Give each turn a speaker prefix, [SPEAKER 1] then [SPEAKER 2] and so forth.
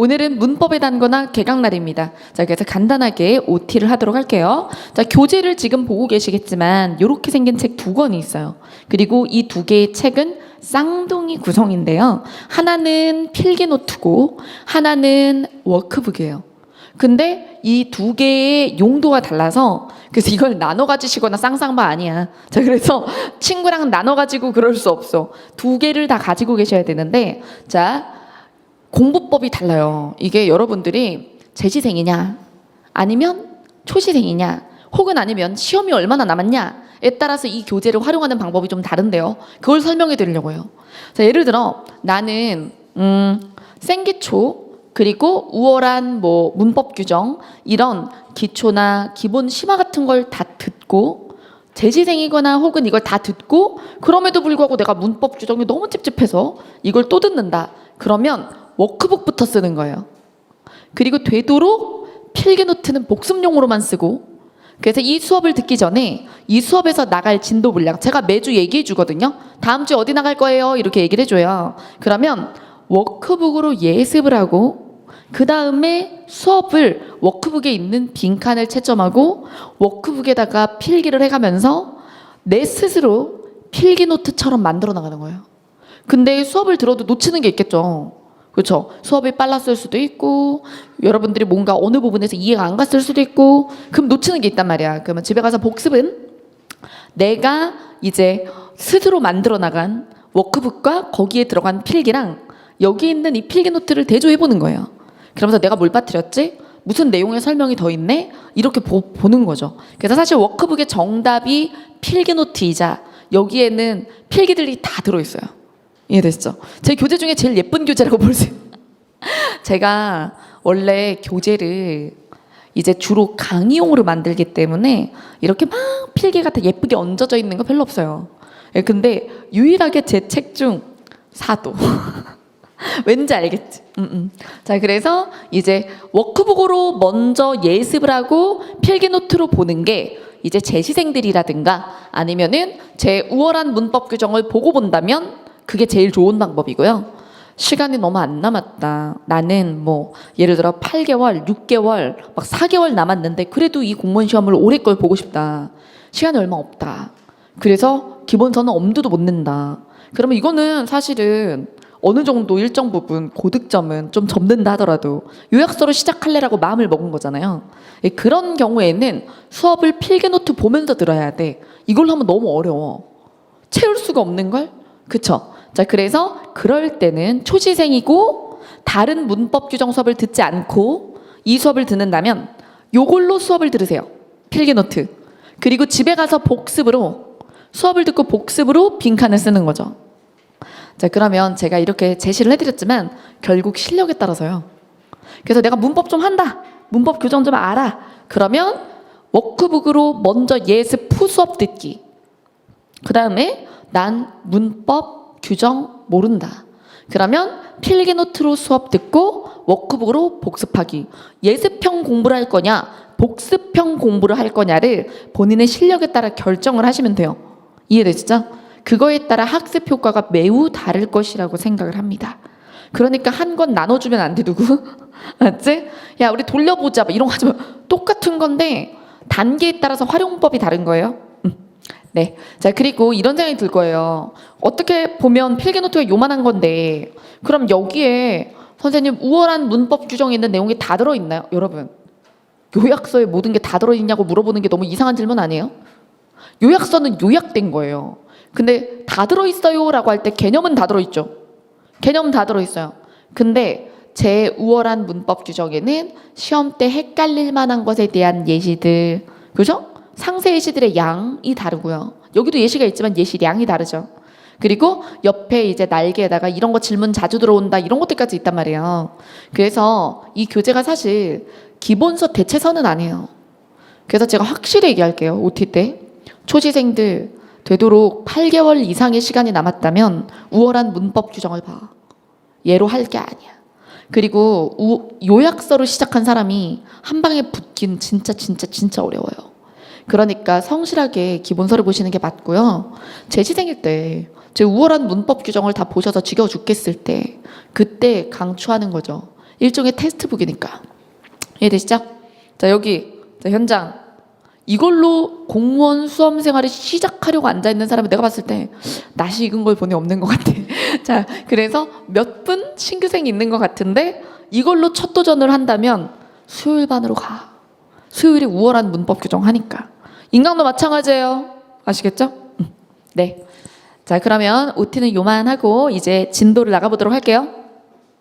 [SPEAKER 1] 오늘은 문법에 단거나 개강날입니다. 자, 그래서 간단하게 OT를 하도록 할게요. 자, 교재를 지금 보고 계시겠지만 이렇게 생긴 책 두 권이 있어요. 그리고 이 두 개의 책은 쌍둥이 구성인데요. 하나는 필기 노트고 하나는 워크북이에요. 근데 이 두 개의 용도가 달라서 그래서 이걸 나눠 가지시거나 쌍쌍바 아니야. 자, 그래서 친구랑 나눠 가지고 그럴 수 없어. 두 개를 다 가지고 계셔야 되는데 자, 공부법이 달라요. 이게 여러분들이 재시생이냐 아니면 초시생이냐 혹은 아니면 시험이 얼마나 남았냐에 따라서 이 교재를 활용하는 방법이 좀 다른데요. 그걸 설명해 드리려고 해요. 자, 예를 들어 나는 음, 생기초 그리고 우월한 뭐 문법 규정 이런 기초나 기본 심화 같은 걸 다 듣고 재시생이거나 혹은 이걸 다 듣고 그럼에도 불구하고 내가 문법 규정이 너무 찝찝해서 이걸 또 듣는다. 그러면 워크북부터 쓰는 거예요. 그리고 되도록 필기 노트는 복습용으로만 쓰고 그래서 이 수업을 듣기 전에 이 수업에서 나갈 진도 분량 제가 매주 얘기해 주거든요. 다음 주에 어디 나갈 거예요? 이렇게 얘기를 해줘요. 그러면 워크북으로 예습을 하고 그 다음에 수업을 워크북에 있는 빈칸을 채점하고 워크북에다가 필기를 해가면서 내 스스로 필기 노트처럼 만들어 나가는 거예요. 근데 수업을 들어도 놓치는 게 있겠죠. 그렇죠. 수업이 빨랐을 수도 있고 여러분들이 뭔가 어느 부분에서 이해가 안 갔을 수도 있고 그럼 놓치는 게 있단 말이야. 그러면 집에 가서 복습은 내가 이제 스스로 만들어 나간 워크북과 거기에 들어간 필기랑 여기 있는 이 필기 노트를 대조해 보는 거예요. 그러면서 내가 뭘 빠뜨렸지? 무슨 내용의 설명이 더 있네? 이렇게 보, 보는 거죠. 그래서 사실 워크북의 정답이 필기 노트이자 여기에는 필기들이 다 들어있어요. 이해되시죠? 제 교재 중에 제일 예쁜 교재라고 볼 수. 제가 원래 교재를 이제 주로 강의용으로 만들기 때문에 이렇게 막 필기가 다 예쁘게 얹어져 있는 거 별로 없어요. 예, 근데 유일하게 제 책 중 사도. 왠지 알겠지. 음, 음. 자, 그래서 이제 워크북으로 먼저 예습을 하고 필기 노트로 보는 게 이제 재시생들이라든가 아니면은 제 우월한 문법 규정을 보고 본다면 그게 제일 좋은 방법이고요. 시간이 너무 안 남았다. 나는 뭐 예를 들어 8개월, 6개월, 막 4개월 남았는데 그래도 이 공무원 시험을 올해 걸 보고 싶다. 시간이 얼마 없다. 그래서 기본서는 엄두도 못 낸다. 그러면 이거는 사실은 어느 정도 일정 부분 고득점은 좀 접는다 하더라도 요약서로 시작할래라고 마음을 먹은 거잖아요. 예, 그런 경우에는 수업을 필기노트 보면서 들어야 돼. 이걸로 하면 너무 어려워. 채울 수가 없는 걸? 그쵸? 자, 그래서 그럴 때는 초시생이고 다른 문법 규정 수업을 듣지 않고 이 수업을 듣는다면 요걸로 수업을 들으세요. 필기노트. 그리고 집에 가서 복습으로 수업을 듣고 복습으로 빈칸을 쓰는 거죠. 자, 그러면 제가 이렇게 제시를 해드렸지만 결국 실력에 따라서요. 그래서 내가 문법 좀 한다. 문법 규정 좀 알아. 그러면 워크북으로 먼저 예습 푸 수업 듣기. 그 다음에 난 문법 규정 모른다. 그러면 필기 노트로 수업 듣고 워크북으로 복습하기. 예습형 공부를 할 거냐, 복습형 공부를 할 거냐를 본인의 실력에 따라 결정을 하시면 돼요. 이해되시죠? 그거에 따라 학습 효과가 매우 다를 것이라고 생각을 합니다. 그러니까 한 권 나눠주면 안 돼, 누구? 맞지? 야, 우리 돌려보자. 막 이런 거 하지 마. 똑같은 건데, 단계에 따라서 활용법이 다른 거예요. 음. 네. 자, 그리고 이런 생각이 들 거예요. 어떻게 보면 필기노트가 요만한 건데, 그럼 여기에 선생님 우월한 문법 규정에 있는 내용이 다 들어있나요? 여러분. 요약서에 모든 게 다 들어있냐고 물어보는 게 너무 이상한 질문 아니에요? 요약서는 요약된 거예요. 근데 다 들어있어요 라고 할 때 개념은 다 들어있죠. 개념 다 들어있어요. 근데 제 우월한 문법 규정에는 시험 때 헷갈릴 만한 것에 대한 예시들, 그죠? 상세 예시들의 양이 다르고요. 여기도 예시가 있지만 예시량이 다르죠. 그리고 옆에 이제 날개에다가 이런 거 질문 자주 들어온다 이런 것들까지 있단 말이에요. 그래서 이 교재가 사실 기본서 대체서는 아니에요. 그래서 제가 확실히 얘기할게요. OT 때 초시생들 되도록 8개월 이상의 시간이 남았다면 우월한 문법 규정을 봐. 얘로 할 게 아니야. 그리고 우, 요약서로 시작한 사람이 한 방에 붙긴 진짜 진짜 진짜 어려워요. 그러니까 성실하게 기본서를 보시는 게 맞고요. 제 시생일 때, 제 우월한 문법 규정을 다 보셔서 지겨워 죽겠을 때, 그때 강추하는 거죠. 일종의 테스트북이니까. 이해되시죠? 자, 여기 자, 현장 이걸로 공무원 수험 생활을 시작하려고 앉아 있는 사람을 내가 봤을 때 낯이 익은 걸 보니 없는 것 같아. 자, 그래서 몇 분 신규생이 있는 것 같은데 이걸로 첫 도전을 한다면 수요일 반으로 가. 수요일에 우월한 문법 규정하니까. 인강도 마찬가지예요. 아시겠죠? 음, 네. 자, 그러면 OT는 요만하고 이제 진도를 나가보도록 할게요.